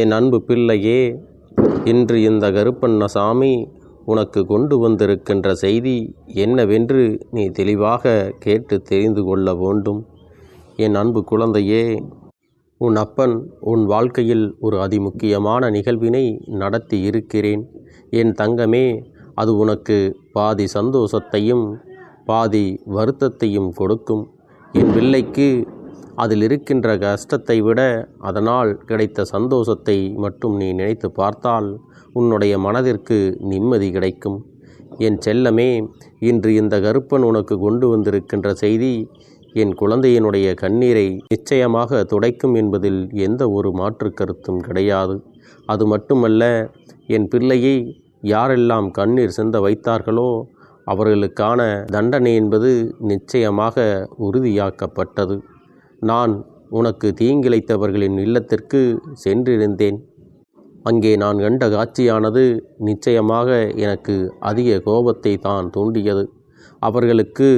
என் அன்பு பிள்ளையே இன்று இந்த கருப்பண்ணசாமி உனக்கு கொண்டு வந்திருக்கின்ற செய்தி என்னவென்று நீ தெளிவாக கேட்டு தெரிந்து கொள்ள வேண்டும். என் அன்பு குழந்தையே உன் அப்பன் உன் வாழ்க்கையில் ஒரு அதிமுக்கியமான நிகழ்வினை நடத்தி இருக்கிறேன். என் தங்கமே அது உனக்கு பாதி சந்தோஷத்தையும் பாதி வருத்தத்தையும் கொடுக்கும். என் பிள்ளைக்கு அதில் இருக்கின்ற கஷ்டத்தை விட அதனால் கிடைத்த சந்தோஷத்தை மட்டும் நீ நினைத்து பார்த்தால் உன்னுடைய மனதிற்கு நிம்மதி கிடைக்கும். என் செல்லமே இன்று இந்த கருப்பன் உனக்கு கொண்டு வந்திருக்கின்ற செய்தி என் குழந்தையினுடைய கண்ணீரை நிச்சயமாக துடைக்கும் என்பதில் எந்த ஒரு மாற்று கருத்தும் கிடையாது. அது மட்டுமல்ல என் பிள்ளையை யாரெல்லாம் கண்ணீர் சிந்த வைத்தார்களோ அவர்களுக்கான தண்டனை என்பது நிச்சயமாக உறுதியாக்கப்பட்டது. நான் உனக்கு தீங்கிழைத்தவர்களின் இல்லத்திற்கு சென்றிருந்தேன். அங்கே நான் கண்ட காட்சியானது நிச்சயமாக எனக்கு அதிக கோபத்தை தான் தூண்டியது. அவர்களுக்கு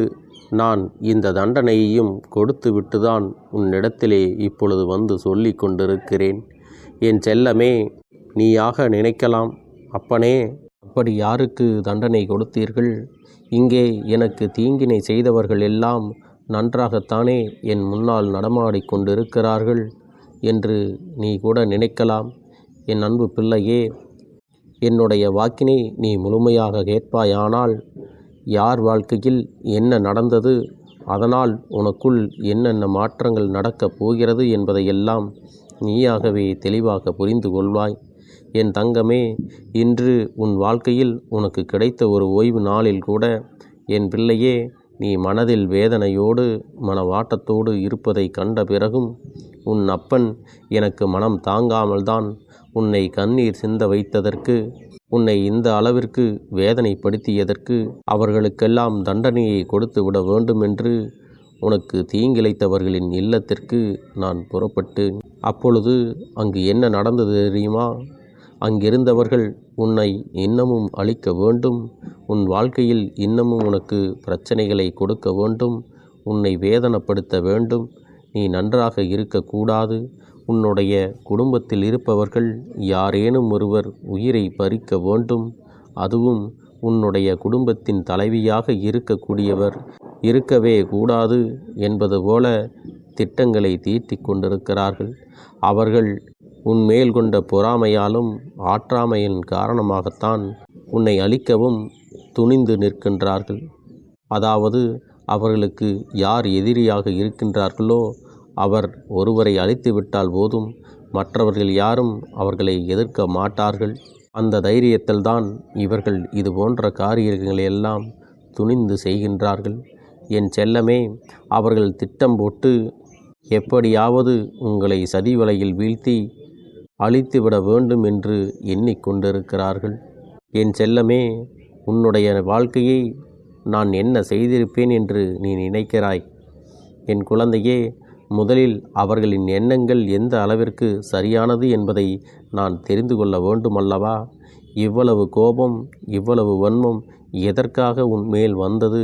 நான் இந்த தண்டனையையும் கொடுத்துவிட்டுதான் தான் உன்னிடத்திலே இப்பொழுது வந்து சொல்லி கொண்டிருக்கிறேன். என் செல்லமே நீயாக நினைக்கலாம். அப்பனே அப்படி யாருக்கு தண்டனை கொடுத்தீர்கள்? இங்கே எனக்கு தீங்கினை செய்தவர்கள் எல்லாம் நன்றாகத்தானே என் முன்னால் நடமாடிக் கொண்டிருக்கிறார்கள் என்று நீ கூட நினைக்கலாம். என் அன்பு பிள்ளையே என்னுடைய வாக்கினை நீ முழுமையாக கேட்பாயானால் யார் வாழ்க்கையில் என்ன நடந்தது அதனால் உனக்குள் என்னென்ன மாற்றங்கள் நடக்கப் போகிறது என்பதையெல்லாம் நீயாகவே தெளிவாக புரிந்து கொள்வாய். என் தங்கமே இன்று உன் வாழ்க்கையில் உனக்கு கிடைத்த ஒரு ஓய்வு நாளில் கூட என் பிள்ளையே நீ மனதில் வேதனையோடு மனவாட்டத்தோடு இருப்பதை கண்ட பிறகும் உன் அப்பன் எனக்கு மனம் தாங்காமல்தான் உன்னை கண்ணீர் சிந்த வைத்ததற்கு உன்னை இந்த அளவிற்கு வேதனைப்படுத்தியதற்கு அவர்களுக்கெல்லாம் தண்டனையை கொடுத்து விட வேண்டுமென்று உனக்கு தீங்கிழைத்தவர்களின் இல்லத்திற்கு நான் புறப்பட்டேன். அப்பொழுது அங்கு என்ன நடந்தது தெரியுமா? அங்கிருந்தவர்கள் உன்னை இன்னமும் அழிக்க வேண்டும். உன் வாழ்க்கையில் இன்னமும் உனக்கு பிரச்சனைகளை கொடுக்க வேண்டும். உன்னை வேதனைப்படுத்த வேண்டும். நீ நன்றாக இருக்கக்கூடாது. உன்னுடைய குடும்பத்தில் இருப்பவர்கள் யாரேனும் ஒருவர் உயிரை பறிக்க வேண்டும். அதுவும் உன்னுடைய குடும்பத்தின் தலைவியாக இருக்கக்கூடியவர் இருக்கவே கூடாது என்பது போல திட்டங்களை தீட்டிக் கொண்டிருக்கிறார்கள். அவர்கள் உன் மேல் கொண்ட பொறாமையாலும் ஆற்றாமையின் காரணமாகத்தான் உன்னை அழிக்கவும் துணிந்து நிற்கின்றார்கள். அதாவது அவர்களுக்கு யார் எதிரியாக இருக்கின்றார்களோ அவர் ஒருவரை அழித்து விட்டால் போதும் மற்றவர்கள் யாரும் அவர்களை எதிர்க்க மாட்டார்கள். அந்த தைரியத்தில்தான் இவர்கள் இது போன்ற காரியங்களை எல்லாம் துணிந்து செய்கின்றார்கள். என் செல்லமே அவர்கள் திட்டம் போட்டு எப்படியாவது உங்களை சதி வலையில் வீழ்த்தி அழித்துவிட வேண்டும் என்று எண்ணிக்கொண்டிருக்கிறார்கள் என் செல்லமே உன்னுடைய வாழ்க்கையை நான் என்ன செய்திருப்பேன் என்று நீ நினைக்கிறாய். என் குழந்தையே முதலில் அவர்களின் எண்ணங்கள் எந்த அளவிற்கு சரியானது என்பதை நான் தெரிந்து கொள்ள வேண்டுமல்லவா? இவ்வளவு கோபம் இவ்வளவு வன்மம் எதற்காக உன் மேல் வந்தது?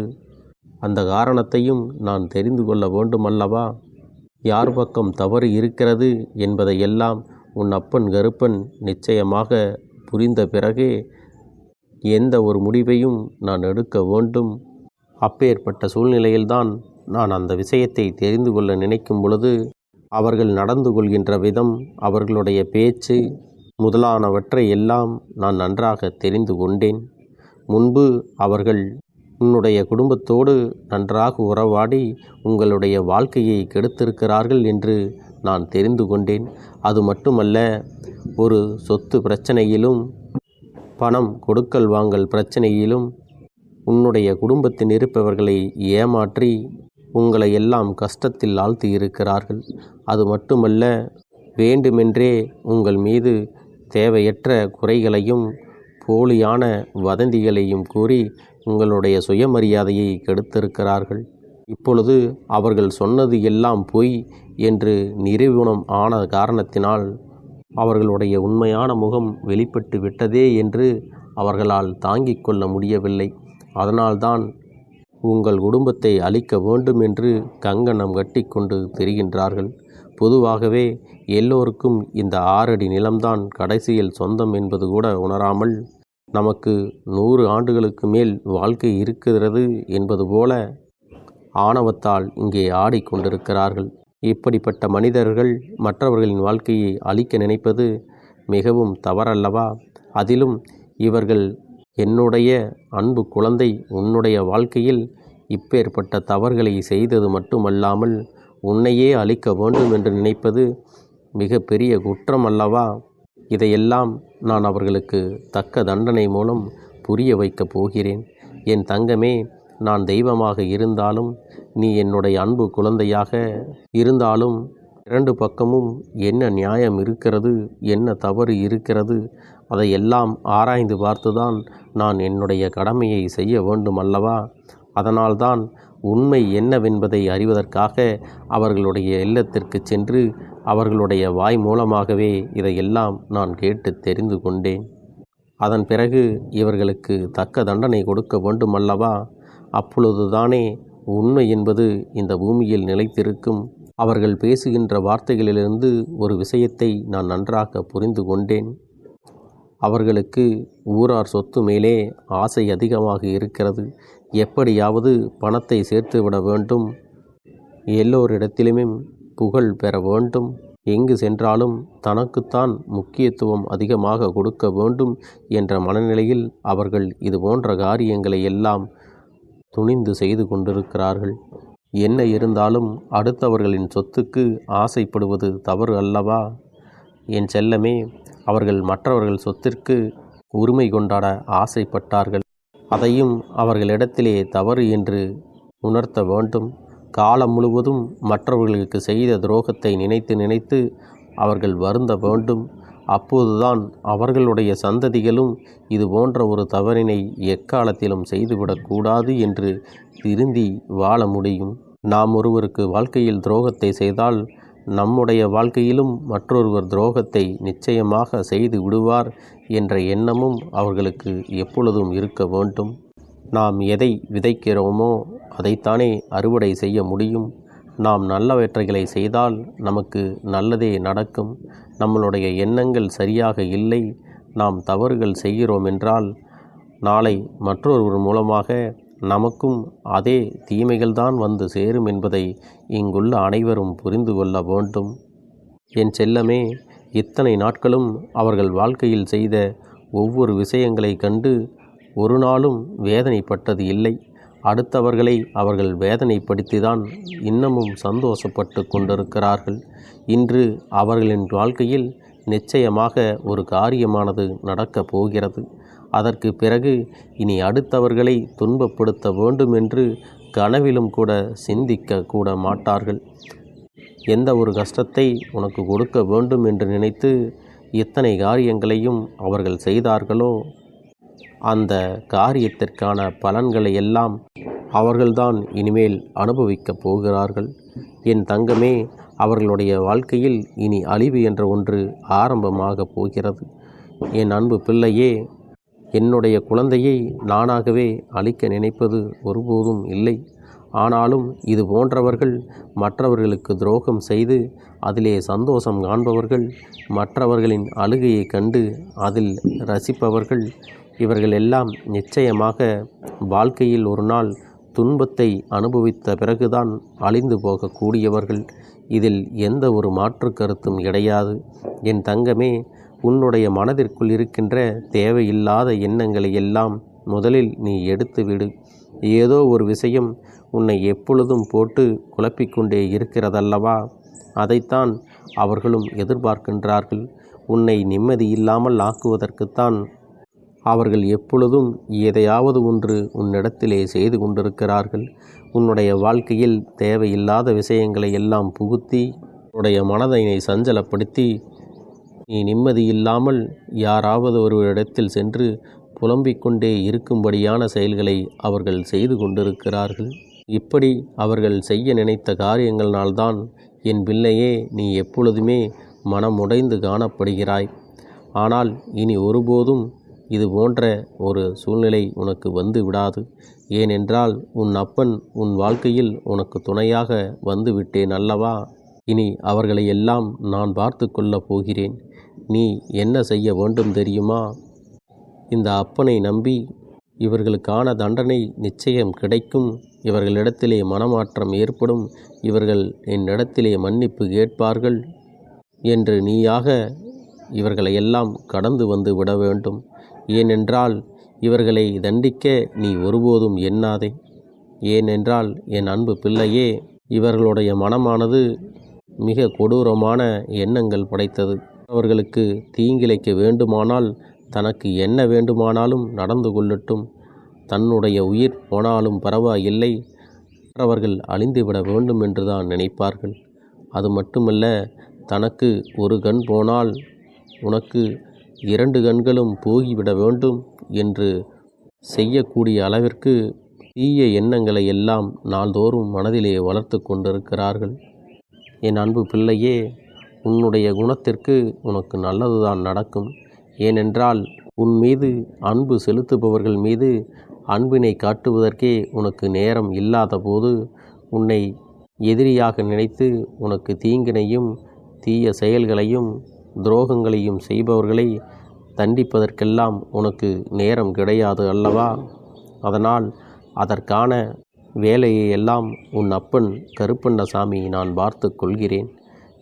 அந்த காரணத்தையும் நான் தெரிந்து கொள்ள வேண்டுமல்லவா? யார் பக்கம் தவறு இருக்கிறது என்பதையெல்லாம் உன் அப்பன் கருப்பன் நிச்சயமாக புரிந்த பிறகே எந்த ஒரு முடிவையும் நான் எடுக்க வேண்டும். அப்பேற்பட்ட சூழ்நிலையில்தான் நான் அந்த விஷயத்தை தெரிந்து கொள்ள நினைக்கும் பொழுது அவர்கள் நடந்து கொள்கின்ற விதம் அவர்களுடைய பேச்சு முதலானவற்றை எல்லாம் நான் நன்றாக தெரிந்து கொண்டேன். முன்பு அவர்கள் உன்னுடைய குடும்பத்தோடு நன்றாக உறவாடி உங்களுடைய வாழ்க்கையை கெடுத்திருக்கிறார்கள் என்று நான் தெரிந்து கொண்டேன். அது மட்டுமல்ல ஒரு சொத்து பிரச்சனையிலும் பணம் கொடுக்கல் வாங்கல் பிரச்சனையிலும் உன்னுடைய குடும்பத்தில் இருப்பவர்களை ஏமாற்றி உங்களை எல்லாம் கஷ்டத்தில் ஆழ்த்தி இருக்கிறார்கள் அது மட்டுமல்ல வேண்டுமென்றே உங்கள் மீது தேவையற்ற குறைகளையும் போலியான வதந்திகளையும் கூறி உங்களுடைய சுயமரியாதையை கெடுத்திருக்கிறார்கள். இப்பொழுது அவர்கள் சொன்னது எல்லாம் பொய். என்று நிரூபணம் ஆன காரணத்தினால் அவர்களுடைய உண்மையான முகம் வெளிப்பட்டு விட்டதே என்று அவர்களால் தாங்கிக் கொள்ள முடியவில்லை. அதனால்தான் உங்கள் குடும்பத்தை அழிக்க வேண்டும் என்று கங்கணம் கட்டிக்கொண்டு தெரிகின்றார்கள். பொதுவாகவே எல்லோருக்கும் இந்த ஆறடி நிலம்தான் கடைசியில் சொந்தம் என்பது கூட உணராமல் நமக்கு நூறு ஆண்டுகளுக்கு மேல் வாழ்க்கை இருக்கிறது என்பது போல ஆணவத்தால் இங்கே ஆடிக்கொண்டிருக்கிறார்கள். இப்படிப்பட்ட மனிதர்கள் மற்றவர்களின் வாழ்க்கையை அழிக்க நினைப்பது மிகவும் தவறல்லவா? அதிலும் இவர்கள் என்னுடைய அன்பு குழந்தை உன்னுடைய வாழ்க்கையில் இப்பேற்பட்ட தவறுகளை செய்தது மட்டுமல்லாமல் உன்னையே அழிக்க வேண்டும் என்று நினைப்பது மிக பெரிய குற்றம் அல்லவா இதையெல்லாம் நான் அவர்களுக்கு தக்க தண்டனை மூலம் புரிய வைக்கப் போகிறேன். என் தங்கமே நான் தெய்வமாக இருந்தாலும் நீ என்னுடைய அன்பு குழந்தையாக இருந்தாலும் இரண்டு பக்கமும் என்ன நியாயம் இருக்கிறது என்ன தவறு இருக்கிறது அதையெல்லாம் ஆராய்ந்து பார்த்துதான் நான் என்னுடைய கடமையை செய்ய வேண்டும் அல்லவா? அதனால்தான் உண்மை என்னவென்பதை அறிவதற்காக அவர்களுடைய இல்லத்திற்கு சென்று அவர்களுடைய வாய் மூலமாகவே இதையெல்லாம் நான் கேட்டு தெரிந்து கொண்டேன். அதன் பிறகு இவர்களுக்கு தக்க தண்டனை கொடுக்க வேண்டுமல்லவா அப்பொழுதுதானே உண்மை என்பது இந்த பூமியில் நிலைத்திருக்கும். அவர்கள் பேசுகின்ற வார்த்தைகளிலிருந்து ஒரு விஷயத்தை நான் நன்றாக புரிந்து கொண்டேன். அவர்களுக்கு ஊரார் சொத்து மேலே ஆசை அதிகமாக இருக்கிறது. எப்படியாவது பணத்தை சேர்த்துவிட வேண்டும். எல்லோரிடத்திலுமே புகழ் பெற வேண்டும். எங்கு சென்றாலும் தனக்குத்தான் முக்கியத்துவம் அதிகமாக கொடுக்க வேண்டும் என்ற மனநிலையில் அவர்கள் இது போன்ற காரியங்களை எல்லாம் துணிந்து செய்து கொண்டிருக்கிறார்கள். என்ன இருந்தாலும் அடுத்தவர்களின் சொத்துக்கு ஆசைப்படுவது தவறு அல்லவா? என் செல்லமே அவர்கள் மற்றவர்கள் சொத்திற்கு உரிமை கொண்டாட ஆசைப்பட்டார்கள். அதையும் அவர்களிடத்திலே தவறு என்று உணர்த்த வேண்டும். காலம் முழுவதும் மற்றவர்களுக்கு செய்த துரோகத்தை நினைத்து நினைத்து அவர்கள் வருந்த வேண்டும். அப்போதுதான் அவர்களுடைய சந்ததிகளும் இது போன்ற ஒரு தவறினை எக்காலத்திலும் செய்துவிடக்கூடாது என்று திருந்தி வாழ முடியும். நாம் ஒருவருக்கு வாழ்க்கையில் துரோகத்தை செய்தால் நம்முடைய வாழ்க்கையிலும் மற்றொருவர் துரோகத்தை நிச்சயமாக செய்து விடுவார் என்ற எண்ணமும் அவர்களுக்கு எப்பொழுதும் இருக்க வேண்டும். நாம் எதை விதைக்கிறோமோ அதைத்தானே அறுவடை செய்ய முடியும். நாம் நல்லவற்றைகளை செய்தால் நமக்கு நல்லதே நடக்கும். நம்மளுடைய எண்ணங்கள் சரியாக இல்லை நாம் தவறுகள் செய்கிறோம் என்றால் நாளை மற்றொருவர் மூலமாக நமக்கும் அதே தீமைகள்தான் வந்து சேரும் என்பதை இங்குள்ள அனைவரும் புரிந்து கொள்ள வேண்டும். என் செல்லமே இத்தனை நாட்களும் அவர்கள் வாழ்க்கையில் செய்த ஒவ்வொரு விஷயங்களை கண்டு ஒரு நாளும் வேதனைப்பட்டது இல்லை. அடுத்தவர்களை அவர்கள் வேதனைப்படுத்திதான் இன்னமும் சந்தோஷப்பட்டு கொண்டிருக்கிறார்கள். இன்று அவர்களின் வாழ்க்கையில் நிச்சயமாக ஒரு காரியமானது நடக்கப் போகிறது. அதற்கு பிறகு இனி அடுத்தவர்களை துன்பப்படுத்த வேண்டும் என்று கனவிலும் கூட சிந்திக்க கூட மாட்டார்கள். எந்த ஒரு கஷ்டத்தை உனக்கு கொடுக்க வேண்டும் என்று நினைத்து இத்தனை காரியங்களையும் அவர்கள் செய்தார்களோ அந்த காரியத்திற்கான பலன்களை எல்லாம் அவர்கள்தான் இனிமேல் அனுபவிக்கப் போகிறார்கள். என் தங்கமே அவர்களுடைய வாழ்க்கையில் இனி அழிவு என்ற ஒன்று ஆரம்பமாக போகிறது. என் அன்பு பிள்ளையே என்னுடைய குழந்தையை நானாகவே அழிக்க நினைப்பது ஒருபோதும் இல்லை. ஆனாலும் இது போன்றவர்கள் மற்றவர்களுக்கு துரோகம் செய்து அதிலே சந்தோஷம் காண்பவர்கள் மற்றவர்களின் அழுகையை கண்டு அதில் ரசிப்பவர்கள் இவர்கள் எல்லாம் நிச்சயமாக வாழ்க்கையில் ஒரு நாள் துன்பத்தை அனுபவித்த பிறகுதான் அழிந்து போகக்கூடியவர்கள். இதில் எந்த ஒரு மாற்று கருத்தும் கிடையாது. என் தங்கமே உன்னுடைய மனதிற்குள் இருக்கின்ற தேவையில்லாத எண்ணங்களை எல்லாம் முதலில் நீ எடுத்துவிடு ஏதோ ஒரு விஷயம் உன்னை எப்பொழுதும் போட்டு குழப்பிக்கொண்டே இருக்கிறதல்லவா? அதைத்தான் அவர்களும் எதிர்பார்க்கின்றார்கள். உன்னை நிம்மதி இல்லாமல் ஆக்குவதற்குத்தான் அவர்கள் எப்பொழுதும் எதையாவது ஒன்று உன்னிடத்திலே செய்து கொண்டிருக்கிறார்கள். உன்னுடைய வாழ்க்கையில் தேவையில்லாத விஷயங்களை எல்லாம் புகுத்தி உன்னுடைய மனதினை சஞ்சலப்படுத்தி நீ நிம்மதி இல்லாமல் யாராவது ஒருவரிடத்தில் சென்று புலம்பிக் கொண்டே இருக்கும்படியான செயல்களை அவர்கள் செய்து கொண்டிருக்கிறார்கள். இப்படி அவர்கள் செய்ய நினைத்த காரியங்களால்தான் என் பிள்ளையே நீ எப்பொழுதுமே மனமுடைந்து காணப்படுகிறாய். ஆனால் இனி ஒருபோதும் இது போன்ற ஒரு சூழ்நிலை உனக்கு வந்து விடாது. ஏனென்றால் உன் அப்பன் உன் வாழ்க்கையில் உனக்கு துணையாக வந்து விட்டேன் அல்லவா? இனி அவர்களை எல்லாம் நான் பார்த்து கொள்ளப் போகிறேன். நீ என்ன செய்ய வேண்டும் தெரியுமா? இந்த அப்பனை நம்பி இவர்களுக்கான தண்டனை நிச்சயம் கிடைக்கும். இவர்களிடத்திலே மனமாற்றம் ஏற்படும். இவர்கள் என்னிடத்திலே மன்னிப்பு கேட்பார்கள் என்று நீயாக இவர்களை எல்லாம் கடந்து வந்து விட வேண்டும். ஏனென்றால் இவர்களை தண்டிக்க நீ ஒருபோதும் எண்ணாதே. ஏனென்றால் என் அன்பு பிள்ளையே இவர்களுடைய மனமானது மிக கொடூரமான எண்ணங்கள் படைத்தது. அவர்களுக்கு தீங்கிழைக்க வேண்டுமானால் தனக்கு என்ன வேண்டுமானாலும் நடந்து கொள்ளட்டும். தன்னுடைய உயிர் போனாலும் பரவாயில்லை. மற்றவர்கள் அழிந்துவிட வேண்டும் என்றுதான் நினைப்பார்கள். அது மட்டுமல்ல தனக்கு ஒரு கண் போனால் உனக்கு இரண்டு கண்களும் போகிவிட வேண்டும் என்று செய்யக்கூடிய அளவிற்கு தீய எண்ணங்களை எல்லாம் நாள்தோறும் மனதிலே வளர்த்து கொண்டிருக்கிறார்கள். என் அன்பு பிள்ளையே உன்னுடைய குணத்திற்கு உனக்கு நல்லதுதான் நடக்கும். ஏனென்றால் உன் மீது அன்பு செலுத்துபவர்கள் மீது அன்பினை காட்டுவதற்கே உனக்கு நேரம் இல்லாத போது உன்னை எதிரியாக நினைத்து உனக்கு தீங்கினையும் தீய செயல்களையும் துரோகங்களையும் செய்பவர்களை தண்டிப்பதற்கெல்லாம் உனக்கு நேரம் கிடையாது அல்லவா? அதனால் அதற்கான வேலையை எல்லாம் உன் அப்பன் கருப்பண்ணசாமி நான் பார்த்து கொள்கிறேன்.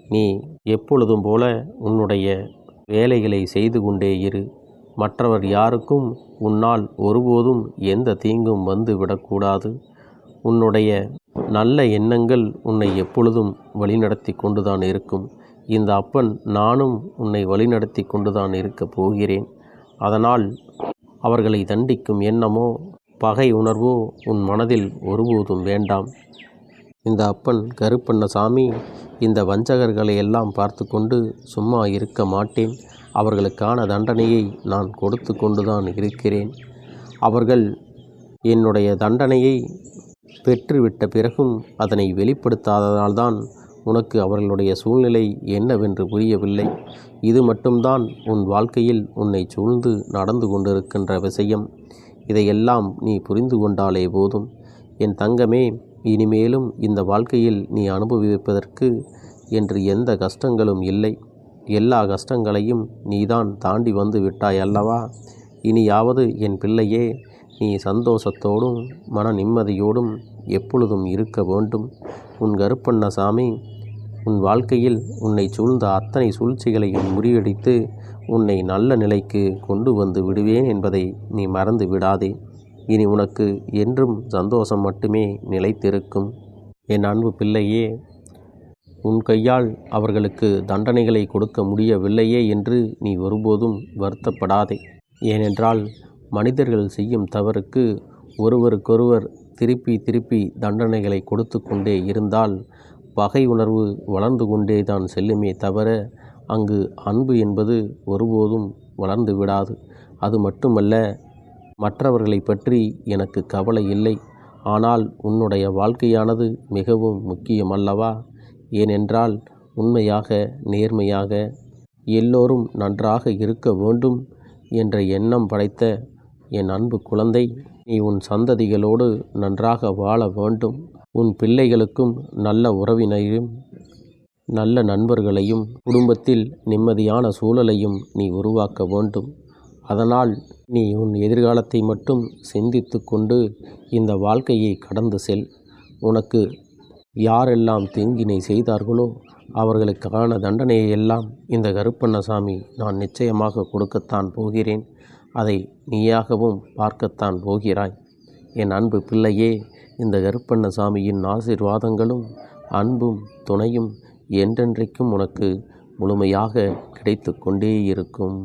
நீ எப்பொழுதும் போல உன்னுடைய வேலைகளை செய்து கொண்டே இரு. மற்றவர் யாருக்கும் உன்னால் ஒருபோதும் எந்த தீங்கும் வந்து விடக்கூடாது. உன்னுடைய நல்ல எண்ணங்கள் உன்னை எப்பொழுதும் வழிநடத்தி கொண்டுதான் இருக்கும். இந்த அப்பன் நானும் உன்னை வழிநடத்தி கொண்டுதான் இருக்கப் போகிறேன். அதனால் அவர்களை தண்டிக்கும் எண்ணமோ பகை உணர்வோ உன் மனதில் ஒருபோதும் வேண்டாம். இந்த அப்பன் கருப்பண்ணசாமி இந்த வஞ்சகர்களை எல்லாம் பார்த்து கொண்டு சும்மா இருக்க மாட்டேன். அவர்களுக்கான தண்டனையை நான் கொடுத்து கொண்டுதான் இருக்கிறேன். அவர்கள் என்னுடைய தண்டனையை பெற்றுவிட்ட பிறகும் அதனை வெளிப்படுத்தாததால்தான் உனக்கு அவர்களுடைய சூழ்நிலை என்னவென்று புரியவில்லை. இது மட்டும்தான் உன் வாழ்க்கையில் உன்னை சூழ்ந்து நடந்து கொண்டிருக்கின்ற விஷயம். இதையெல்லாம் நீ புரிந்து கொண்டாலே போதும். என் தங்கமே இனிமேலும் இந்த வாழ்க்கையில் நீ அனுபவிப்பதற்கு என்று எந்த கஷ்டங்களும் இல்லை. எல்லா கஷ்டங்களையும் நீதான் தாண்டி வந்து விட்டாய் அல்லவா? இனியாவது என் பிள்ளையே நீ சந்தோஷத்தோடும் மன நிம்மதியோடும் எப்பொழுதும் இருக்க வேண்டும். உன் கருப்பண்ணசாமி உன் வாழ்க்கையில் உன்னை சூழ்ந்த அத்தனை சூழ்ச்சிகளையும் முறியடித்து உன்னை நல்ல நிலைக்கு கொண்டு வந்து விடுவேன் என்பதை நீ மறந்து விடாதே. இனி உனக்கு என்றும் சந்தோஷம் மட்டுமே நிலைத்திருக்கும். என் அன்பு பிள்ளையே உன் கையால் அவர்களுக்கு தண்டனைகளை கொடுக்க முடியவில்லையே என்று நீ ஒருபோதும் வருத்தப்படாதே. ஏனென்றால் மனிதர்கள் செய்யும் தவறுக்கு ஒருவருக்கொருவர் திருப்பி திருப்பி தண்டனைகளை கொடுத்து கொண்டே இருந்தால் பகை உணர்வு வளர்ந்து கொண்டே தான் செல்லுமே தவிர அங்கு அன்பு என்பது ஒருபோதும் வளர்ந்து விடாது. அது மட்டுமல்ல மற்றவர்களை பற்றி எனக்கு கவலை இல்லை. ஆனால் உன்னுடைய வாழ்க்கையானது மிகவும் முக்கியமல்லவா ஏனென்றால் உண்மையாக நேர்மையாக எல்லோரும் நன்றாக இருக்க வேண்டும் என்ற எண்ணம் படைத்த என் அன்பு குழந்தை நீ உன் சந்ததிகளோடு நன்றாக வாழ வேண்டும். உன் பிள்ளைகளுக்கும் நல்ல உறவினரையும் நல்ல நண்பர்களையும் குடும்பத்தில் நிம்மதியான சூழலையும் நீ உருவாக்க வேண்டும். அதனால் நீ உன் எதிர்காலத்தை மட்டும் சிந்தித்து கொண்டு இந்த வாழ்க்கையை கடந்து செல். உனக்கு யாரெல்லாம் தீங்கினை செய்தார்களோ அவர்களுக்கான தண்டனையை எல்லாம் இந்த கருப்பண்ணசாமி நான் நிச்சயமாக கொடுக்கத்தான் போகிறேன். அதை நீயாகவும் பார்க்கத்தான் போகிறாய். என் அன்பு பிள்ளையே இந்த கருப்பண்ணசாமியின் ஆசீர்வாதங்களும் அன்பும் துணையும் என்றென்றைக்கும் உனக்கு முழுமையாக கிடைத்து கொண்டே இருக்கும்